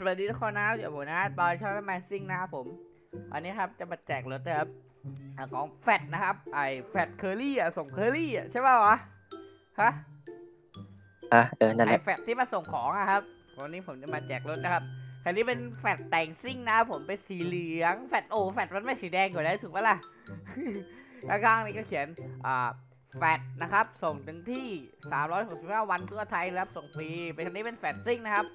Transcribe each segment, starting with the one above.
สวัสดีทุกคนนะครับอยู่ผมนะบอยชอบแมซิ่งนะครับผมวันนี้ครับจะมาแจกรถนะครับอะของแฟตนะครับ ไอแฟตเคอรี่อะส่งเคอรี่อะใช่ป่าวะฮะอะเออนั่นแหไอละแฟตที่มาส่งของอะครับวันนี้ผมจะมาแจกรถนะครับคันนี้เป็นแฟตแต่งซิ่งนะครับผมเป็นสีเหลืองแฟตโอ้แฟตมันไม่สีแดงอยู่แล้วถูกปะล่ะ แล้วข้างนี้ก็เขียนอ่าแฟตนะครับ ส่งถึงที่ 365 วันทั่วไทยรับส่งฟรีเป็นคันนี้เป็นแฟตซิ่งนะครับ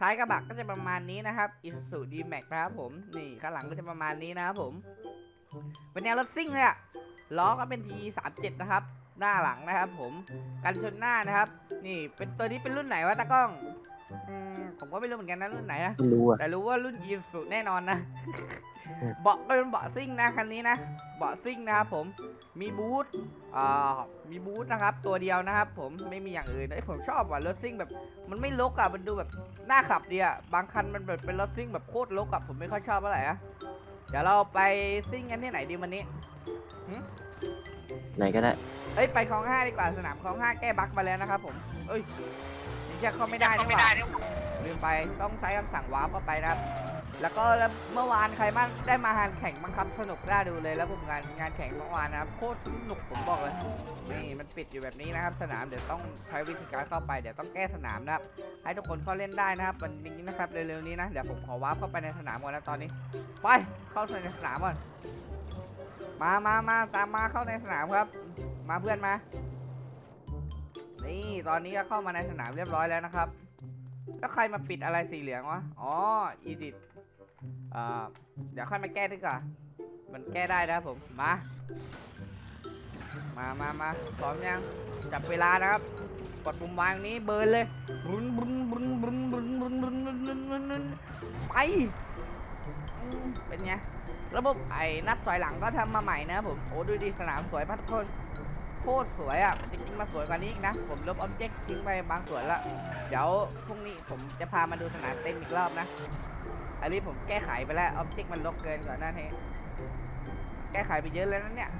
ท้ายกระบะก็จะประมาณนี้นะครับ Isuzu D-Max นะครับผม นี่ข้างหลังก็จะประมาณนี้นะครับผม เป็นแนวรถซิ่งเลยอะล้อก็เป็น T37 นะครับ หน้าหลังนะครับ ผม กันชนหน้านะครับ นี่ เป็นตัวนี้เป็นรุ่นไหนวะตากล้องอืมผมก็ไม่รู้เหมือนกันนะรุ่นไหนอะไม่รู้อะแต่รู้ว่ารุ่น Isuzu แน่นอนนะอืม เบาะก็เป็นเบาะซิ่งนะคันนี้นะเบาะซิ่งนะครับผมมีบูทอ่ามีบูทนะครับ ตัวเดียวนะครับ ผมไม่มีอย่างอื่นเอ้ยผมชอบว่ะรถซิ่งแบบ มันไม่ลกอะมันดูแบบน่าขับดีอะบางคันมันแบบเป็นรถซิ่งแบบโคตรลกอะผมไม่ค่อยชอบเท่าไหร่อะเดี๋ยวเราไปซิ่งกันที่ไหนดีวันนี้ไหนก็ได้เอ้ยไปคลองห้าดีกว่าสนามคลองห้าแก้บั๊กมาแล้วนะครับ ผมเอ้ยนี่จะเข้าไม่ได้นี่หว่าลืมไปต้องใช้คำสั่งวาร์ปเข้าไปนะครับ แล้วก็แล้วเมื่อวานใครบ้าได้มางานแข่งบ้างคับสนุกน่าดูเลย แล้วผมงานงานแข่งเมื่อวานนะครับโคตรสนุกผมบอกเลยนี่มันปิดอยู่แบบนี้นะครับ สนามเดี๋ยวต้องใช้วิธีการเข้าไปเดี๋ยวต้องแก้สนามนะครับให้ทุกคนเข้าเล่นได้นะครับวันนี้นะครับเร็วๆนี้นะเดี๋ยวผมขอวาร์ปเข้าไปในสนามก่อนนะตอนนี้ไปเข้าในสนามก่อนมามามาตามมาเข้าในสนามครับ มาเพื่อนมา นี่ตอนนี้ก็เข้ามาในสนามเรียบร้อยแล้วนะครับแล้วใครมาปิดอะไรสีเหลืองวะอ๋ออีดิท อ่าเดี๋ยวค่อยมาแก้ดีกว่า มันแก้ได้นะครับผม มา มามามาพร้อมยัง จับเวลานะครับ กดปุ่มวางนี้เบิร์นเลยบุนบุนบุนบุนบุนบุนบุนบุนบุนบุนบุนไปอืมเป็นไง ระบบไอ้นับถอยหลังก็ทำมาใหม่นะครับผม โอ้ดูดีสนามสวยมากทุกคนโคตรสวยอะจริงๆมาสวยกว่านี้อีกนะ ผมลบออบเจกต์ทิ้งไปบางส่วนละ เดี๋ยวพรุ่งนี้ผมจะพามาดูสนามเต็มอีกรอบนะ อันนี้ผมแก้ไขไปแล้วออบเจกต์มันลกเกินก่อนหน้านี้แก้ไขไปเยอะแล้วนะเนี่ย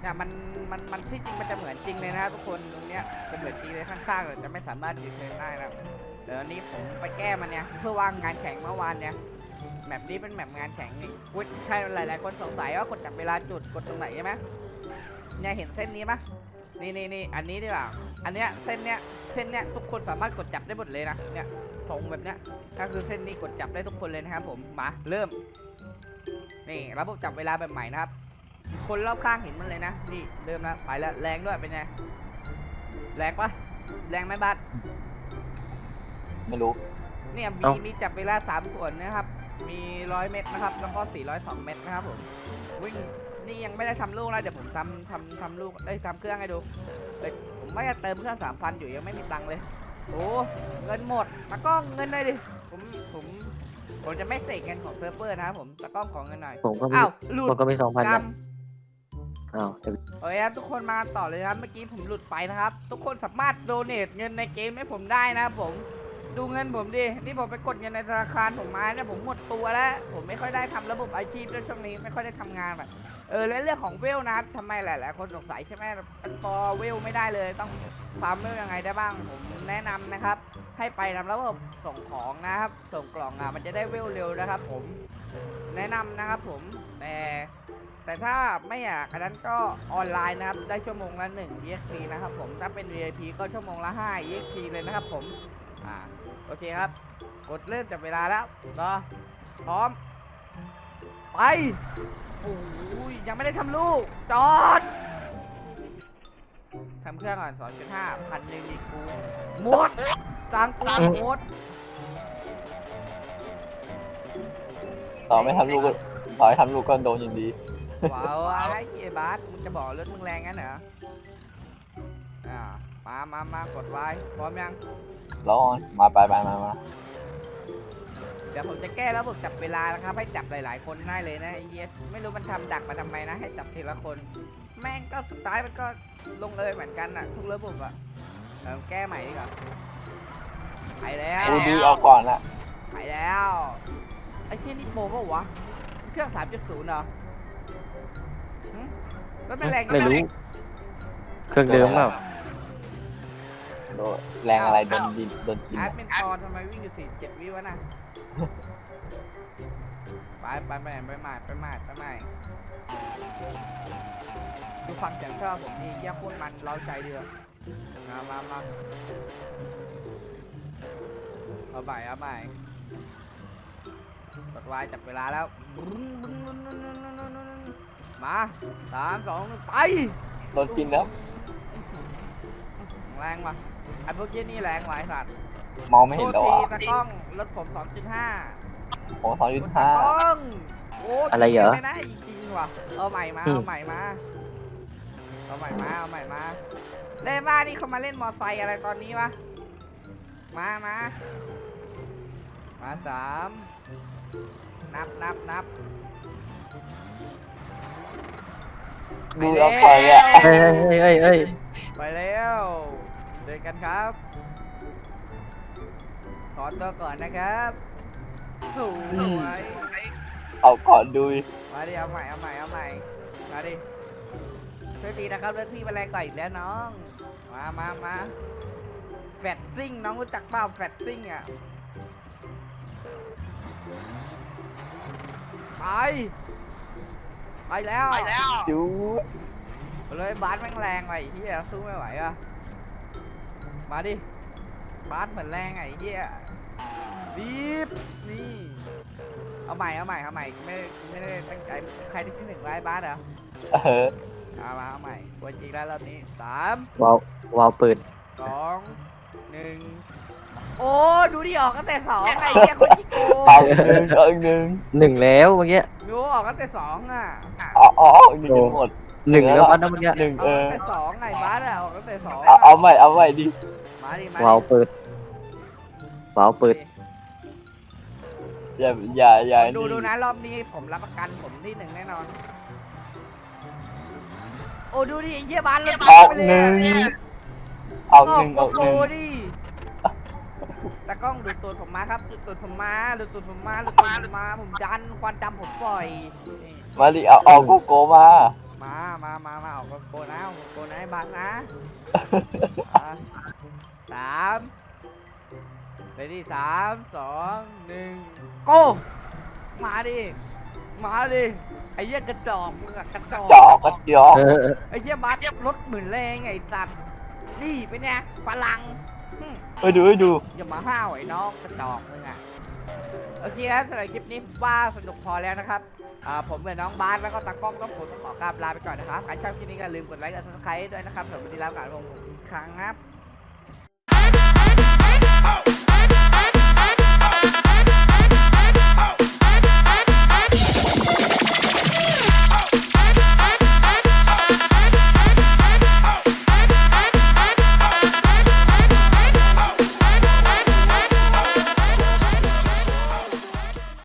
เนี่ยมันมันมันที่จริงมันจะเหมือนจริงเลยนะทุกคนตรงเนี้ยจะเหมือนจริงเลยข้างๆเลยจะไม่สามารถดีเทลได้นะเดี๋ยวนี้ผมไปแก้มันเนี่ยเพื่อว่างงานแข่งเมื่อวานเนี่ยแมปนี้เป็นแมปงานแข่งนี่อุ๊ใช่หลายๆคนสงสัยว่ากดจับเวลาจุดกดตรงไหนใช่ไหมเนี่ยเห็นเส้นนี้ปะ นี่นี่นี่อันนี้ดีกว่าอันเนี้ยเส้นเนี้ยเส้นเนี้ยทุกคนสามารถกดจับได้หมดเลยนะเนี่ยธงแบบเนี้ยก็คือเส้นนี้กดจับได้ทุกคนเลยนะครับผมมาเริ่มนี่ระบบจับเวลาแบบใหม่นะครับ คนรอบข้างเห็นมันเลยนะนี่เริ่มแล้วไปแล้วแรงด้วยเป็นไงแรงปะแรงไหมบัสไม่รู้เนี่ยมีเอ้ามีมีจับเวลาสามส่วนนะครับ มีร้อยเมตรนะครับ แล้วก็สี่ร้อยสองเมตรนะครับผมวิ่ง นี่ยังไม่ได้ทำลูกนะเดี๋ยวผมทำทำทำลูกได้ยทำเครื่องให้ดูเอ้ยผมไม่ได้เติมเครื่องสามพันอยู่ยังไม่มีตังค์เลยโอ้เงินหมดตะกล้องเงินหน่อยดิผมผมผมจะไม่เสกเงินของเซิร์ฟเวอร์นะครับผมตะกล้องของเงินหน่อยผมก็มีอ้าวหลุดผมก็มีสองพันกนะำอ้าวเดี๋ยวโอเคครับทุกคนมาต่อเลยครับเมื่อกี้ผมหลุดไปนะครับ ทุกคนสามารถโดเนทเงินในเกมให้ผมได้นะครับผมดูเงินผมดินี่ผมไปกดเงินในธนาคารผมมาเนี่ยผมหมดตัวแล้ว ผมไม่ค่อยได้ทำระบบอาชีพด้วยช่วงนี้ไม่ค่อยได้ทำงานอะ เออแล้วเรื่องของเวลนะครับทำไมหลายๆคนสงสัยใช่ไหมพอเวลไม่ได้เลยต้องฟาร์มเวลยังไงได้บ้างผมแนะนำนะครับ ให้ไปทำระบบส่งของนะครับ ส่งกล่องอะมันจะได้เวลเร็วนะครับ ผมแนะนำนะครับ ผมแต่แต่ถ้าไม่อยากอันนั้นก็ออนไลน์นะครับ ได้ชั่วโมงละ1 EXP นะครับผมถ้าเป็น VIP ก็ชั่วโมงละ5 EXP เลยนะครับ ผมอ่าโอเคครับ กดเริ่มจับเวลาแล้วรอพร้อม ไป โอ้ยยังไม่ได้ทำลูก จอดทำเครื่องก่อน2.5พันหนึ่งอีกกูหมดตังกูหมดต่อไม่ทำลูกก็ต่อให้ทำลูกก็โดนอย่างดี ว้าวไอ้เกียบาสมึงจะบอกรถมึงแรงงั้นเหรออ่ามามามากดไว้พร้อมยังร้อนมาไปไปมามา เดี๋ยวผมจะแก้ระบบจับเวลานะครับ ให้จับหลาย ๆ คนได้เลยนะไอ้เหี้ยไม่รู้มันทำดักมาทำไมนะ ให้จับทีละคน แม่งก็สุดท้ายมันก็ลงเลยเหมือนกันอะทุกระบบอะเออแก้ใหม่ดีกว่าไปแล้วดูดูเอาก่อนละไปแล้วไอ้เชี่ยนี่โปรเปล่าวะเครื่อง 3.0เหรอหึรถเป็นแรงไม่รู้ เครื่องเดิมเปล่า โดนแรงอะไรโดนดินโดนกินอาร์ตอะเป็นตอนทำไมวิ่งอยู่สี่เจ็ดวิวะน่ะไปไปไปไปใหม่ไปใหม่ไปใหม่ดูฟังเสียงชอบผมนี่เยี่ยโคตรมันเล้าใจเดือมามามาเอาใหม่เอาใหม่กดวายจับเวลาแล้วมาสามสองหนึ่งไปโดนกินแล้วแรงว่ะ ไอ้พวกเยี่ยนี่แรงว่ะไอ้สัตว์มองไม่เห็นแล้วโทอะษทีตากล้องรถผม2.5โอ้สองจุดตาห้ากล้องโอ้อะไรเหรอไม่ได้จริงๆว่ะเอาใหม่มาอืมเอาใหม่มาเอาใหม่มาเอาใหม่มาเล่บ้านี่เขามาเล่นมอไซค์อะไรตอนนี้วะมามามาสามนับนับนับดูแล้วไปอะ เฮ้ยเฮ้ยเฮ้ยเฮ้ยไปแล้ว เจอกันครับ ขอตัวก่อนนะครับสวยเอาก่อนดูดิมาดิเอาใหม่เอาใหม่เอาใหม่มาดิช่วยตีนะครับเลือดพี่มาแรงกว่าอีกแล้วน้อง มามามาแฟตซิ่งน้องรู้จักเปล่าแฟตซิ่งอะไปไปแล้วไปแล้วจู๊เลยบาสแม่งแรงว่ะไอ้เหี้ยสู้ไม่ไหวอะ มาดิบาสเหมือนแรงไงไอ้เหี้ยรีบนี่เอาใหม่เอาใหม่เอาใหม่ไม่ไม่ได้ตั้งใจใครที่ที่หนึ่งไว้บาสเหรอเออเอามาเอาใหม่ตัวจริงแล้วรอบนี้สามวาววาวปืนสองหนึ่งโอ้ดูดิออกตั้งแต่สองไอ้เหี้ยคนที่โกงเอาอีกหนึ่งเอาอีกหนึ่งหนึ่งแล้วเมื่อกี้ดูออกตั้งแต่สองอะเอาเอาเอาอีกหนึ่งจนหมดหนึ่งแล้วอันนั้นเมื่อกี้หนึ่งอเออกอตั้งแต่สองไงบาสอะออกตั้งแต่สองเอาเอาใหม่เอาใหม่ดิ มาดิมาวาวดิปืนวาวปืนอย่าอย่าอย่าดูดูนะรอบนี้ผมรับประกันผมที่หนึ่งแน่นอน โอ้ดูดิไอ้เหี้ยบานเลยเอาไปเลยหนึ่งเนี่ยเอาหนึ่งเอาหโอ้นึ่งโหดิตากล้องดูดตูดผมมาครับดูดตูดผมมาดูดตูดผมมาดูดตูดผมมาผมดันควันดำผมปล่อยนี่มาดิเอาเอาโกโก้มา มามามามาออกโกนะออกโกนะไอ้บานนะอะสามเรดี้สามสองหนึ่งโก้มาดิ มาดิ ไอ้เหี้ยกระจอกมึงอะกระจอกจอกก็จอกเออเออไอ้เหี้ยบัสรถหมื่นแรงไอ้สัตว์นี่เป็นไงพลังหึไปดูไปดูอย่ามาห้าวไอ้น้องกระจอกมึงอะ โอเคครับสำหรับคลิปนี้ว่าสนุกพอแล้วนะครับอ่าผมกับน้องบาสแล้วก็ตากล้องต้องขอขอกราบลาไปก่อนนะครับใครชอบคลิปนี้ก็อย่าลืมกดไลค์กดซับสไครต์ด้วยนะครับสำหรับวันนี้ลาไปก่อนผมอีกครั้งครับ